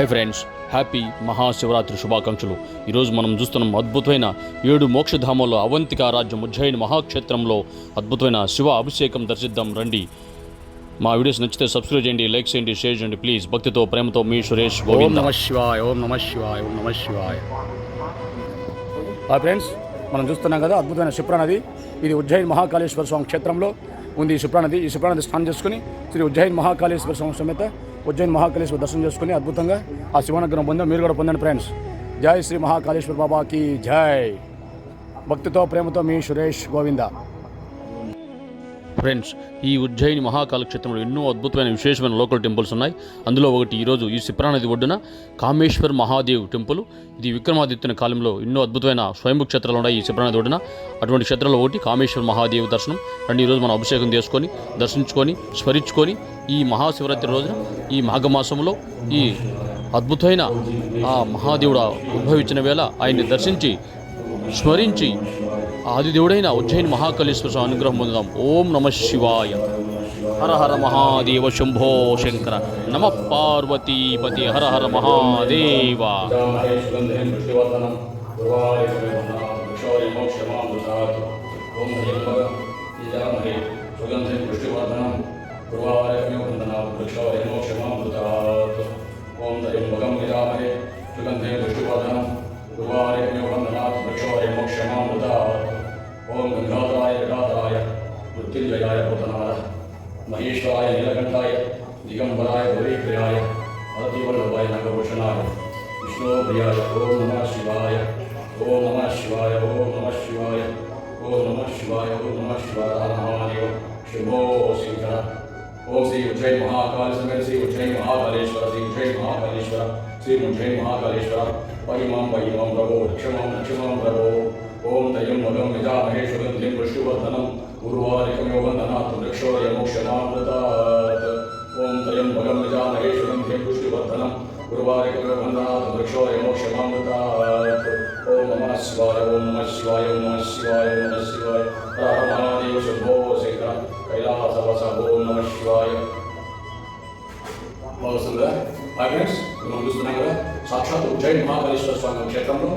Hi friends happy Mahashivratri శుభాకాంక్షలు. ఈరోజు మనం చూస్తున్నాం అద్భుతమైన ఏడు మోక్షధామంలో అవంతిక రాజ్యం ఉజ్జయిని మహాక్షేత్రంలో అద్భుతమైన శివ అభిషేకం దర్శిద్దాం రండి. మా వీడియోస్ నచ్చితే సబ్స్క్రైబ్ చేయండి లైక్ చేయండి షేర్ చేయండి ప్లీజ్. భక్తితో ప్రేమతో మీ సురేష్ ఓం నమ శివాయ ఓం నమ శివాయ ఓం నమ శివాయ. హాయ్ ఫ్రెండ్స్ మనం చూస్తున్నాం కదా అద్భుతమైన శిప్రా నది. ఇది ఉజ్జయిన్ మహాకాళేశ్వర స్వామి క్షేత్రంలో ఉంది ఈ శిప్రా నది. ఈ శిప్రా నది స్నానం చేసుకుని శ్రీ ఉజ్జయిన్ మహాకాళేశ్వర స్వామి సమేత ఉజ్జయిన్ మహాకాళేశ్వర దర్శనం చేసుకుని అద్భుతంగా ఆ శివనగ్రహం పొందాం. మీరు కూడా పొందండి ఫ్రెండ్స్ జై శ్రీ మహాకాళేశ్వర బాబాకి జై. భక్తితో ప్రేమతో మీ సురేష్ గోవింద. ఫ్రెండ్స్ ఈ ఉజ్జయిని మహాకాల క్షేత్రంలో ఎన్నో అద్భుతమైన విశేషమైన లోకల్ టెంపుల్స్ ఉన్నాయి. అందులో ఒకటి ఈరోజు ఈ సిప్రా నది ఒడ్డున కామేశ్వర్ మహాదేవ్ టెంపుల్. ఇది విక్రమాదిత్యుని కాలంలో ఎన్నో అద్భుతమైన స్వయంభూ క్షేత్రాలు ఉన్నాయి ఈ సిప్రా నది ఒడ్డున. అటువంటి క్షేత్రంలో ఒకటి కామేశ్వర్ మహాదేవ్ దర్శనం. రెండు ఈరోజు మనం అభిషేకం చేసుకొని దర్శించుకొని స్మరించుకొని ఈ మహాశివరాత్రి రోజున ఈ మాఘమాసంలో ఈ అద్భుతమైన ఆ మహాదేవుడు ఉద్భవించిన వేళ ఆయన్ని దర్శించి స్మరించి ఆదిదేవుడైన ఉజ్జయిని మహాకాళేశ్వర స్వామి అనుగ్రహం పొందుదాం ఓం నమ శివాయ హర హర మహాదేవ శంభో శంకర నమ పార్వతీపతి హర హర మహాదేవ ఓం త్రయంబకం విరామహే సుగంధే పుష్టివర్ధనం గురువారేణ్యో వందనాత్ వృక్షోరే మోక్షమామృతాత్ ఓం గంగాధరాయ గదాధరాయ మృత్యుంజయాయ భూతనాథ మహేశ్వరాయ నీలకంఠాయ దిగంబరాయ గౌరీప్రియాయ అరతివల్లభాయ నగభూషణాయ విష్ణోప్రియాయ ఓం నమ శివాయ ఓం నమ శివాయ ఓం నమ శివాయ ఓం నమ శివాయ ఓం నమ శివాయ హర మహాదేవ శుభో శంకర ఓం శ్రీ ఉజ్జయ మహాకాళ సమేత శ్రీ ఉజ్జయ మహాకాళేశ్వర శ్రీ ఉజ్జయ మహాకాళేశ్వర శ్రీ ఉజ్జయ మహాకాళేశ్వర పైమాం పైమాం ప్రభో రక్షమాం రక్షమాం ప్రభో ఓం తయం మగం విజామహే సుగంధిం పుష్టివర్ధనం గురువారికమో వందనాత్ వృక్షోయ మోక్షమామృతాత్ ఓం తయం మగం విజామహే సుగంధిం పుష్టివర్ధనం గురువారికమో వందనాత్ వృక్షోయ మోక్షమామృతాత్ ఓం నమః శివాయ ఓం నమః శివాయ ఓం నమః శివాయ ఓం నమః శివాయ హర హర మహాదేవ శంభో శంకర కైలాసవస ఓం నమః శివాయ బాగుందా హాయ్ ఫ్రెండ్స్ మనం చూస్తున్నాం కదా సాక్షాత్ ఉజ్జయిన్ మహాకాళేశ్వర స్వామి క్షేత్రంలో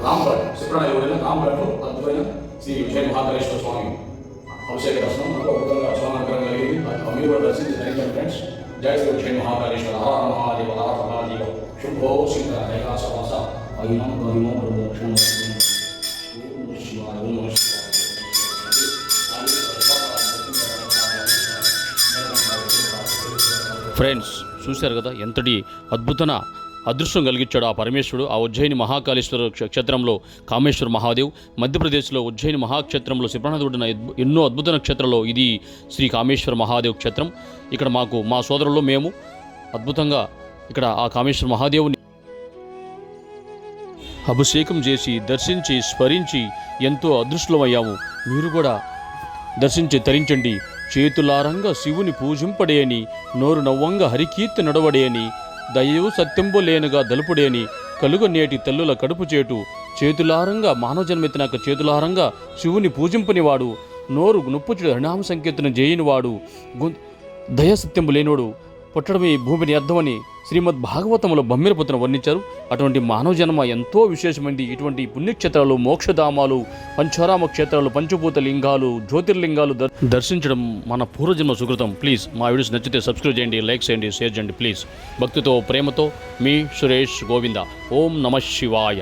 ఆ, శుక్రణ ఎవరైనా రాంపట్లో అద్భుతమైన శ్రీ విజయ మహాకరేశ్వర స్వామి అభిషేక దర్శనం నాకు అద్భుతంగా స్వామి అనుగ్రహం కలిగింది. అది మీరు కూడా దర్శించి ధరించండి ఫ్రెండ్స్ జై శ్రీ విజయ మహాకరేశ్వర హర హర మహాదేవ హర మహాదేవ. శుభో శంకర కైలాసవాస. వాస అయినా ప్రదక్షిణం ప్రదక్షిణ శివాయ ఓం శివాయ. ఫ్రెండ్స్ చూశారు కదా ఎంతటి అద్భుతన అదృష్టం కలిగించాడు ఆ పరమేశ్వరుడు. ఆ ఉజ్జయిని మహాకాళేశ్వర క్షేత్రంలో కామేశ్వర మహాదేవ్. మధ్యప్రదేశ్లో ఉజ్జయిని మహాక్షేత్రంలో శిప్రణదుడిన ఎన్నో అద్భుత నక్షత్రంలో ఇది శ్రీ కామేశ్వర మహాదేవ్ క్షేత్రం. ఇక్కడ మాకు మా సోదరుల్లో మేము అద్భుతంగా ఇక్కడ ఆ కామేశ్వర మహాదేవుని అభిషేకం చేసి దర్శించి స్మరించి ఎంతో అదృష్టమయ్యాము. మీరు కూడా దర్శించి తరించండి. చేతులారంగా శివుని పూజింపడేయని నోరు నవ్వంగా హరికీర్తి నడవడేయని దయవు సత్యంబు లేనుగా దలుపుడేని కలుగ నేటి తల్లుల కడుపు చేటు. చేతులారంగా మానవజన్మెత్తినాక చేతులారంగా శివుని పూజింపునివాడు. నోరు నొప్పుచుడు హరినామ సంకీర్తన చేయనివాడు దయ సత్యంబు లేనివాడు పుట్టడమే ఈ భూమిని అర్థమని శ్రీమద్ భాగవతంలో బమ్మిరపుత్రం వర్ణించారు. అటువంటి మానవ జన్మ ఎంతో విశేషమైంది. ఇటువంటి పుణ్యక్షేత్రాలు మోక్షధామాలు పంచారామ క్షేత్రాలు పంచభూత లింగాలు జ్యోతిర్లింగాలు దర్శించడం మన పూర్వజన్మ సుకృతం. ప్లీజ్ మా వీడియోస్ నచ్చితే సబ్స్క్రైబ్ చేయండి లైక్ చేయండి షేర్ చేయండి ప్లీజ్. భక్తితో ప్రేమతో మీ సురేష్ గోవింద. ఓం నమ శివాయ.